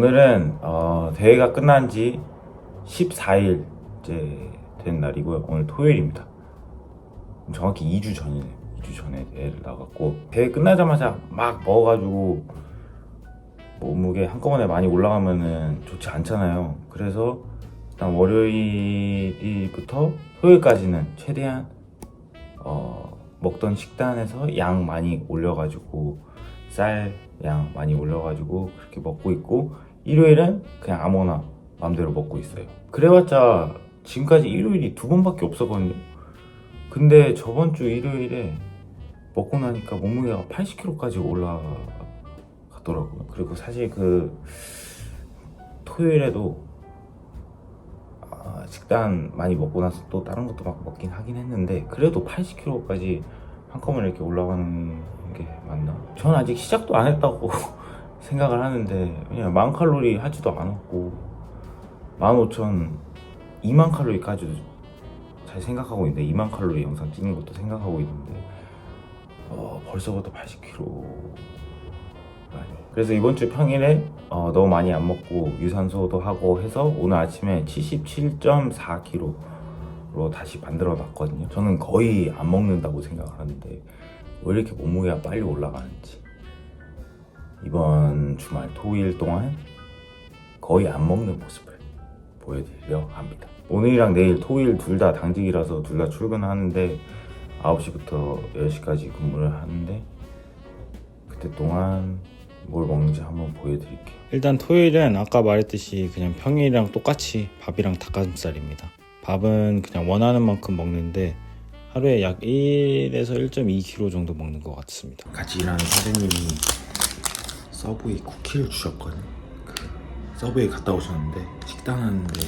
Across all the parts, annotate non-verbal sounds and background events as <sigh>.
오늘은 어, 대회가 끝난 지 14일째 된 날이고요. 오늘 토요일입니다. 정확히 2주 전이네요. 2주 전에 대회를 나갔고 대회 끝나자마자 막 먹어가지고 몸무게 한꺼번에 많이 올라가면은 좋지 않잖아요. 그래서 일단 월요일부터 토요일까지는 최대한 어, 먹던 식단에서 양 많이 올려가지고 쌀 양 많이 올려가지고 그렇게 먹고 있고 일요일은 그냥 아무나 마음대로 먹고 있어요. 그래봤자 지금까지 일요일이 두 번밖에 없었거든요. 근데 저번 주 일요일에 먹고 나니까 몸무게가 80kg까지 올라가더라고요. 그리고 사실 그 토요일에도 아, 식단 많이 먹고 나서 또 다른 것도 막 먹긴 하긴 했는데 그래도 80kg까지 한꺼번에 이렇게 올라가는 게 맞나? 전 아직 시작도 안 했다고 생각을 하는데 왜냐면 만 칼로리 하지도 않았고 15,000 2만 칼로리까지도 잘 생각하고 있는데 2만 칼로리 영상 찍는 것도 생각하고 있는데 어, 벌써부터 80kg 그래서 이번 주 평일에 어, 너무 많이 안 먹고 유산소도 하고 해서 오늘 아침에 77.4kg로 다시 만들어 놨거든요. 저는 거의 안 먹는다고 생각을 하는데 왜 이렇게 몸무게가 빨리 올라가는지 이번 주말 토일 동안 거의 안 먹는 모습을 보여드리려 합니다. 오늘이랑 내일 토일 둘 다 당직이라서 둘 다 출근하는데 9시부터 10시까지 근무를 하는데 그때 동안 뭘 먹는지 한번 보여드릴게요. 일단 토요일은 아까 말했듯이 그냥 평일이랑 똑같이 밥이랑 닭가슴살입니다. 밥은 그냥 원하는 만큼 먹는데 하루에 약 1에서 1.2kg 정도 먹는 것 같습니다. 같이 일하는 사장님이 서브웨이 쿠키를 주셨거든요. 그 서브웨이 갔다 오셨는데 식당 하는데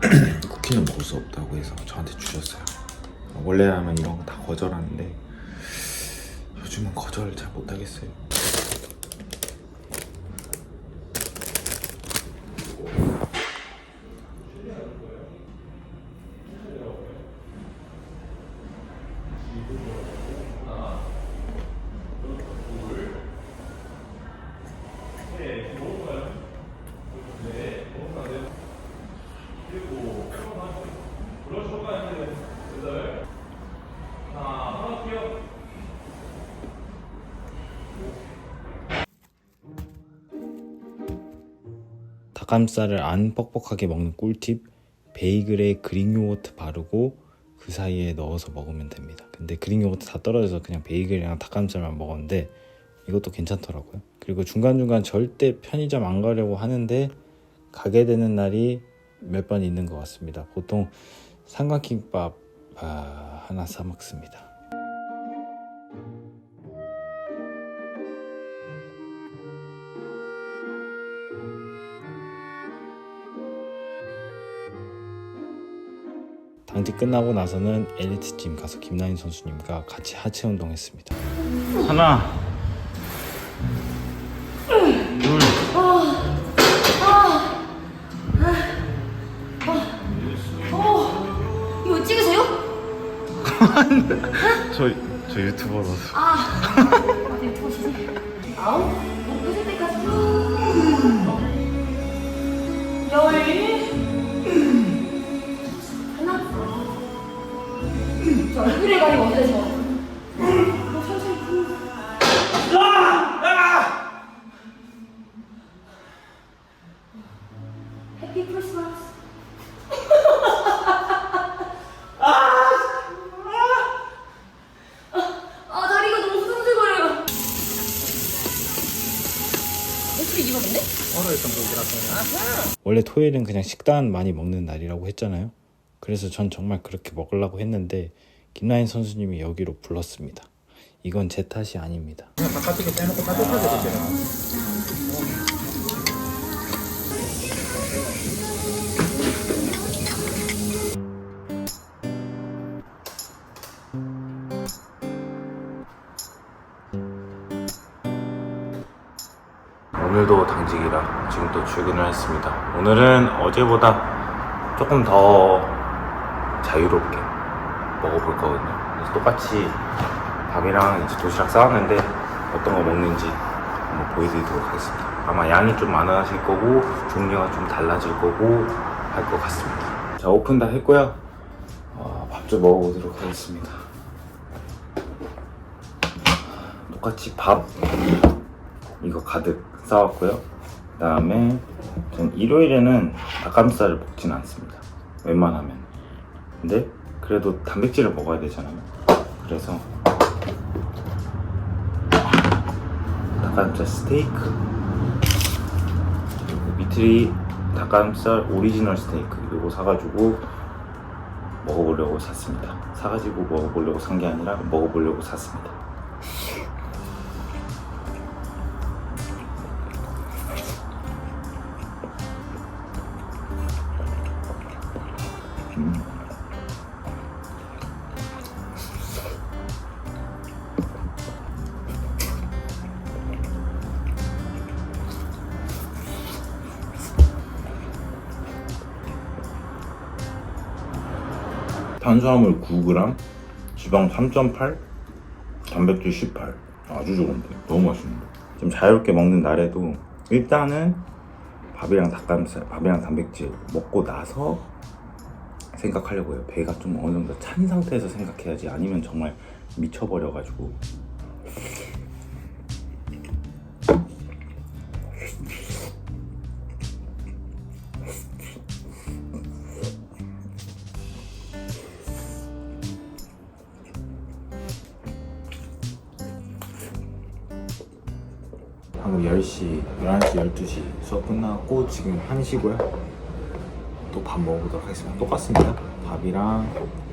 <clears throat> 쿠키는 먹을 수 없다고 해서 저한테 주셨어요. 원래라면 이런 거 다 거절하는데 요즘은 거절을 잘 못하겠어요. 닭가슴살을 안 뻑뻑하게 먹는 꿀팁 베이글에 그릭 요거트 바르고 그 사이에 넣어서 먹으면 됩니다. 근데 그릭 요거트 다 떨어져서 그냥 베이글이랑 닭가슴살만 먹었는데 이것도 괜찮더라고요. 그리고 중간중간 절대 편의점 안 가려고 하는데 가게 되는 날이 몇 번 있는 것 같습니다. 보통 삼각김밥 아, 하나 사 먹습니다. 당직 끝나고 나서는 엘리트짐 가서 김나인 선수님과 같이 하체 운동했습니다. 하나, 둘, 이거 찍으세요? <laughs> 저, 저 유튜버라서. 아, 어디 보시지? 아홉, 목 끄실 때까지 쭉. 열. 얼굴에. 해피 크리스마스. 아, 다리가 너무 입었는데? 원래 토요일은 그냥 식단 많이 먹는 날이라고 했잖아요. 그래서 전 정말 그렇게 먹으려고 했는데 김나인 선수님이 여기로 불렀습니다. 이건 제 탓이 아닙니다. 오늘도 당직이라 지금 또 출근을 했습니다. 오늘은 어제보다 조금 더 자유롭게 먹어볼 거거든요. 그래서 똑같이 밥이랑 이제 도시락 싸왔는데 어떤 거 먹는지 한번 보여드리도록 하겠습니다. 아마 양이 좀 많아질 거고 종류가 좀 달라질 거고 할 것 같습니다. 자 오픈 다 했고요. 어, 밥좀 먹어보도록 하겠습니다. 똑같이 밥 이거 가득 싸왔고요. 그 다음에 전 일요일에는 닭가슴살을 먹진 않습니다. 웬만하면. 근데 그래도 단백질을 먹어야 되잖아요. 그래서 닭가슴살 스테이크 그리고 미트리 닭가슴살 오리지널 스테이크 이거 사가지고 먹어보려고 샀습니다. 사가지고 먹어보려고 산 게 아니라 먹어보려고 샀습니다. 탄수화물 9g, 지방 3.8, 단백질 18. 아주 좋은데 너무 맛있는데. 좀 자유롭게 먹는 날에도 일단은 밥이랑 닭가슴살, 밥이랑 단백질 먹고 나서 생각하려고 해요. 배가 좀 어느 정도 찬 상태에서 생각해야지 아니면 정말 미쳐버려가지고 수업 끝나고 지금 1시고요. 또 밥 먹어보도록 하겠습니다. 똑같습니다. 밥이랑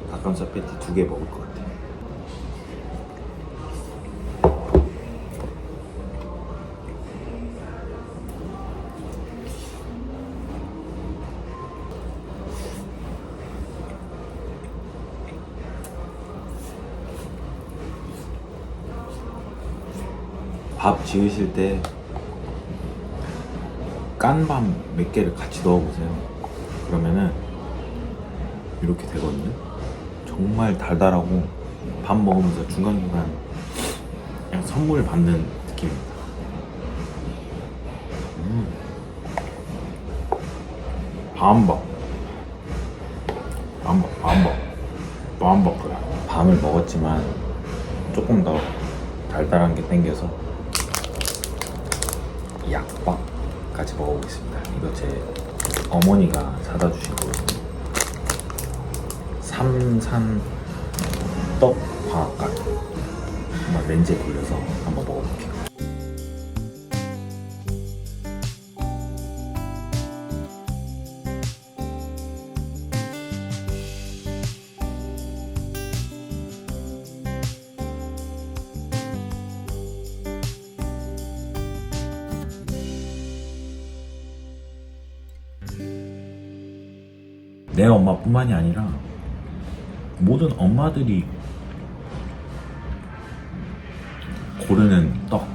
닭가슴살 패티 두 개 먹을 것 같아요. 밥 지으실 때 깐밥 몇 개를 같이 넣어보세요. 그러면은 이렇게 되거든요. 정말 달달하고 밥 먹으면서 중간중간 그냥 선물 받는 느낌입니다. 음. 밤밥. 밤밥, 밤밥. 밤밥. 밤을 먹었지만 조금 더 달달한 게 땡겨서 약밥까지 먹어보겠습니다. 이거 제 어머니가 사다 주신 거거든요. 삼산 떡 방앗간 한번 렌즈에 돌려서 한번 먹어볼게요. 내 엄마뿐만이 아니라 모든 엄마들이 고르는 떡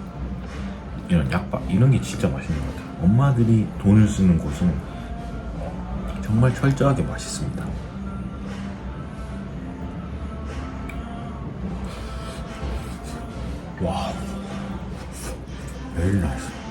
이런 약밥 이런 게 진짜 맛있는 것 같아요. 엄마들이 돈을 쓰는 곳은 정말 철저하게 맛있습니다. 와, very nice.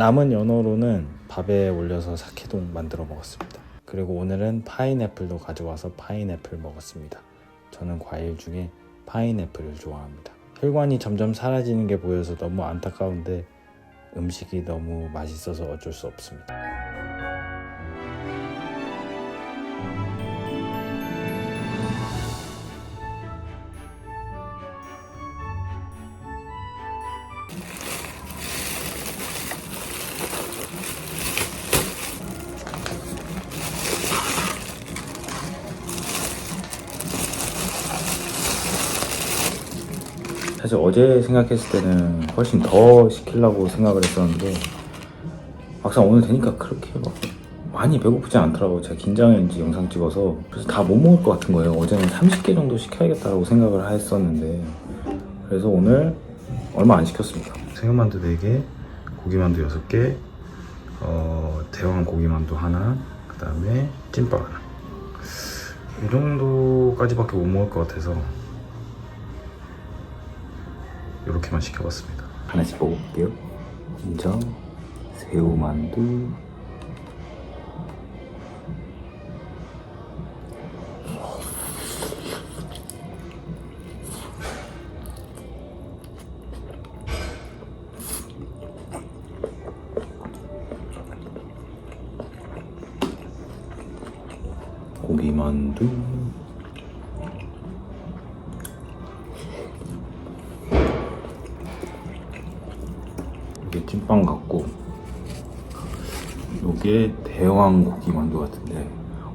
남은 연어로는 밥에 올려서 사케동 만들어 먹었습니다. 그리고 오늘은 파인애플도 가져와서 파인애플 먹었습니다. 저는 과일 중에 파인애플을 좋아합니다. 혈관이 점점 사라지는 게 보여서 너무 안타까운데 음식이 너무 맛있어서 어쩔 수 없습니다. 어제 생각했을 때는 훨씬 더 시키려고 생각을 했었는데 막상 오늘 되니까 그렇게 막 많이 배고프지 않더라고요. 제가 긴장했는지 영상 찍어서. 그래서 다 못 먹을 것 같은 거예요. 어제는 30개 정도 시켜야겠다고 생각을 했었는데. 그래서 오늘 얼마 안 시켰습니다. 새우만두 4개, 고기만두 6개, 어, 대왕 고기만두 하나, 그 다음에 찐빵 하나. 이 정도까지밖에 못 먹을 것 같아서 이렇게만 시켜봤습니다. 하나씩 먹어볼게요. 먼저 새우만두. 대왕 고기 만두 같은데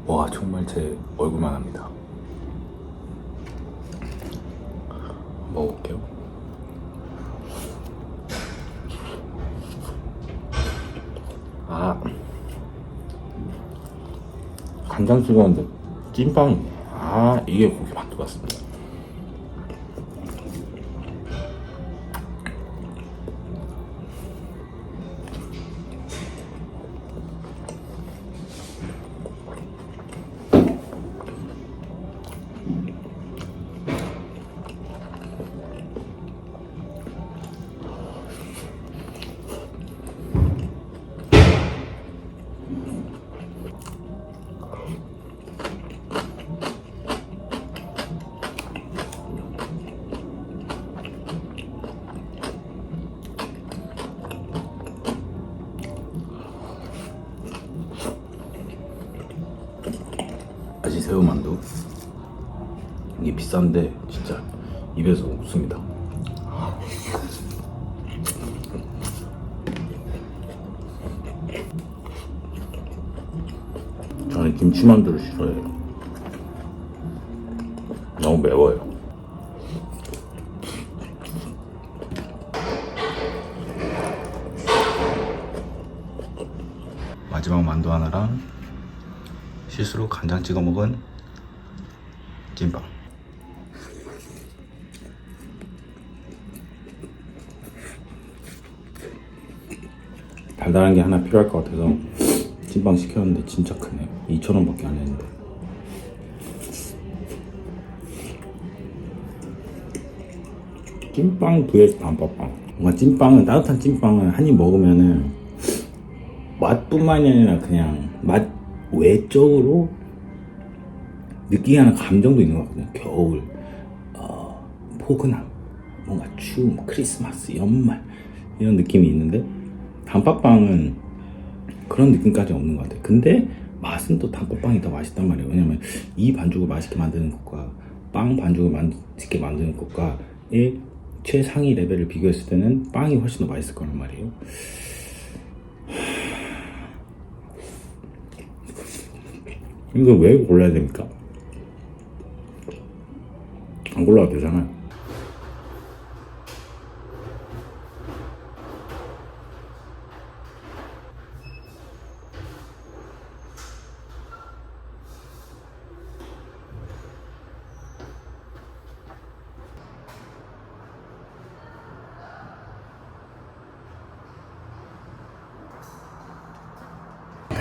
와 정말 제 얼굴만 합니다. 먹어볼게요. 아 간장 찍었는데 찐빵이네. 아 이게 고기 만두 비싼데 진짜 입에서 웃습니다. 저는 김치만두를 싫어해요. 너무 매워요. 마지막 만두 하나랑 실수로 간장 찍어 먹은 찐빵. 달달한 게 하나 필요할 것 같아서 찐빵 시켰는데 진짜 크네요. 2,000원밖에 안 했는데. 찐빵 vs 단팥빵. 뭔가 찐빵은 따뜻한 찐빵은 한 입 먹으면은 맛뿐만이 아니라 그냥 맛 외적으로 느끼게 하는 감정도 있는 것 같거든요. 겨울, 어, 포근함, 뭔가 추움, 크리스마스, 연말 이런 느낌이 있는데 단팥빵은 그런 느낌까지 없는 것 같아요. 근데 맛은 또 단팥빵이 더 맛있단 말이에요. 왜냐면 이 반죽을 맛있게 만드는 것과 빵 반죽을 맛있게 만드는 것과의 최상위 레벨을 비교했을 때는 빵이 훨씬 더 맛있을 거란 말이에요. 이거 왜 골라야 됩니까? 안 골라도 되잖아요.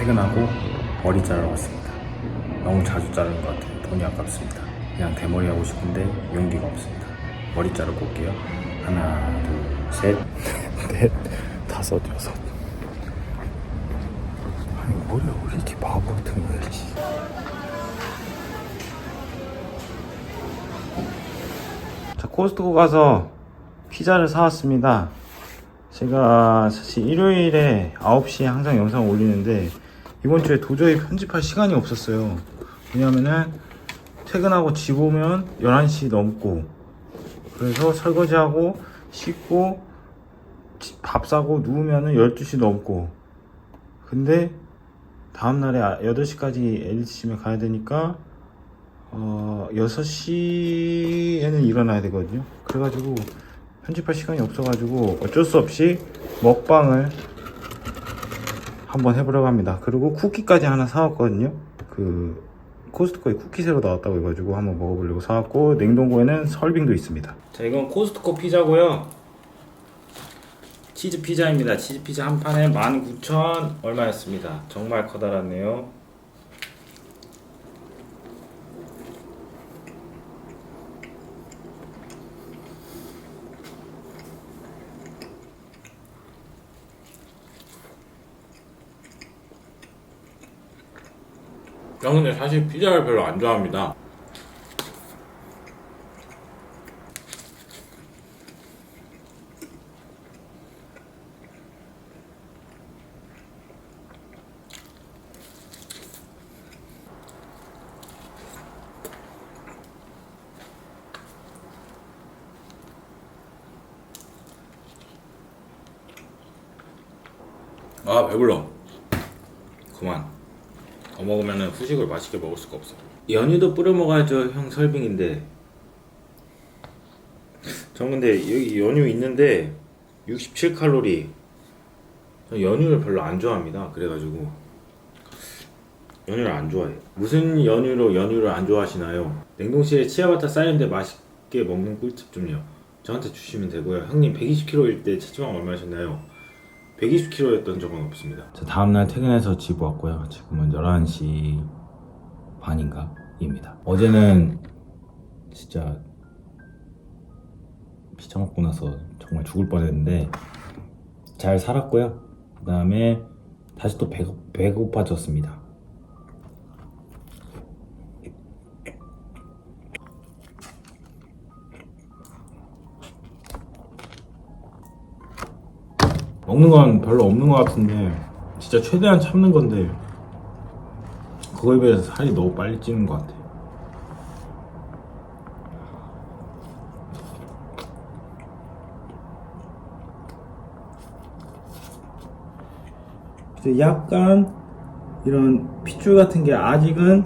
퇴근하고 머리 자르러 왔습니다. 너무 자주 자르는 것 같아요. 돈이 아깝습니다. 그냥 대머리 하고 싶은데 용기가 없습니다. 머리 자르고 올게요. 하나, 둘, 셋, <laughs> 넷, 다섯, 여섯. 아니 머리가 왜 이렇게 바보 같은 거야? 씨. 자 코스트코 가서 피자를 사왔습니다. 제가 사실 일요일에 9시에 항상 영상 올리는데 이번 주에 도저히 편집할 시간이 없었어요. 왜냐면은 퇴근하고 집 오면 11시 넘고 그래서 설거지하고 씻고 지- 밥 사고 누우면은 12시 넘고 근데 다음날에 8시까지 에디치심에 가야 되니까 어 6시에는 일어나야 되거든요. 그래가지고 편집할 시간이 없어가지고 어쩔 수 없이 먹방을 한번 해보려고 합니다. 그리고 쿠키까지 하나 사왔거든요. 그 코스트코에 쿠키 새로 나왔다고 해가지고 한번 먹어보려고 사왔고 냉동고에는 설빙도 있습니다. 자 이건 코스트코 피자고요. 치즈 피자입니다. 치즈 피자 한 판에 19,000 얼마였습니다. 정말 커다랗네요. 저는 근데 사실 피자를 별로 안 좋아합니다. 아 배불러. 그만. 더 먹으면 후식을 맛있게 먹을 수가 없어. 연유도 뿌려 먹어야죠, 형 설빙인데. 전 근데 여기 연유 있는데 67 칼로리. 전 연유를 별로 안 좋아합니다. 그래가지고 연유를 안 좋아해. 무슨 연유로 연유를 안 좋아하시나요? 냉동실에 치아바타 쌓이는데 맛있게 먹는 꿀팁 좀요. 저한테 주시면 되고요. 형님 120kg일 때 체중은 얼마셨나요? 120kg였던 적은 없습니다. 자, 다음날 퇴근해서 집 왔고요. 지금은 11시 반인가? 입니다. 어제는 진짜 피자 먹고 나서 정말 죽을 뻔했는데 잘 살았고요. 그 다음에 다시 또 배, 배고파졌습니다. 먹는 건 별로 없는 것 같은데 진짜 최대한 참는 건데 그거에 비해서 살이 너무 빨리 찌는 것 같아. 약간 이런 핏줄 같은 게 아직은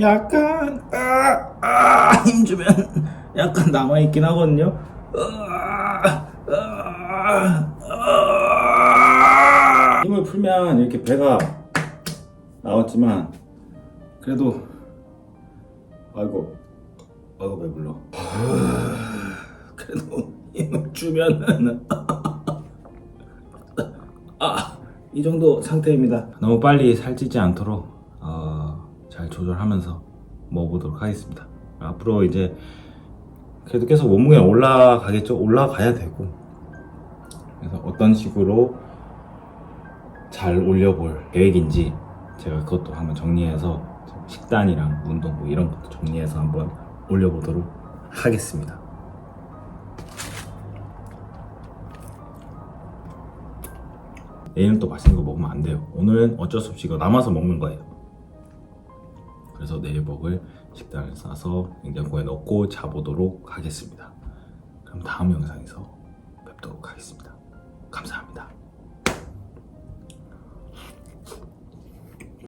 약간 아, 아, 힘주면 <laughs> 약간 남아 있긴 하거든요. 아, 아, 아. 힘을 풀면 이렇게 배가 나왔지만 그래도 아이고 아이고 배불러. 그래도 힘을 주면은 아, 이 정도 상태입니다. 너무 빨리 살찌지 않도록 어, 잘 조절하면서 먹어보도록 하겠습니다. 앞으로 이제 그래도 계속 몸무게 올라가겠죠. 올라가야 되고 그래서 어떤 식으로 잘 올려볼 계획인지 제가 그것도 한번 정리해서 식단이랑 운동 뭐 이런 것도 정리해서 한번 올려보도록 하겠습니다. 내일은 또 맛있는 거 먹으면 안 돼요. 오늘은 어쩔 수 없이 이거 남아서 먹는 거예요. 그래서 내일 먹을 식단을 싸서 냉장고에 넣고 자보도록 하겠습니다. 그럼 다음 영상에서 뵙도록 하겠습니다. 감사합니다.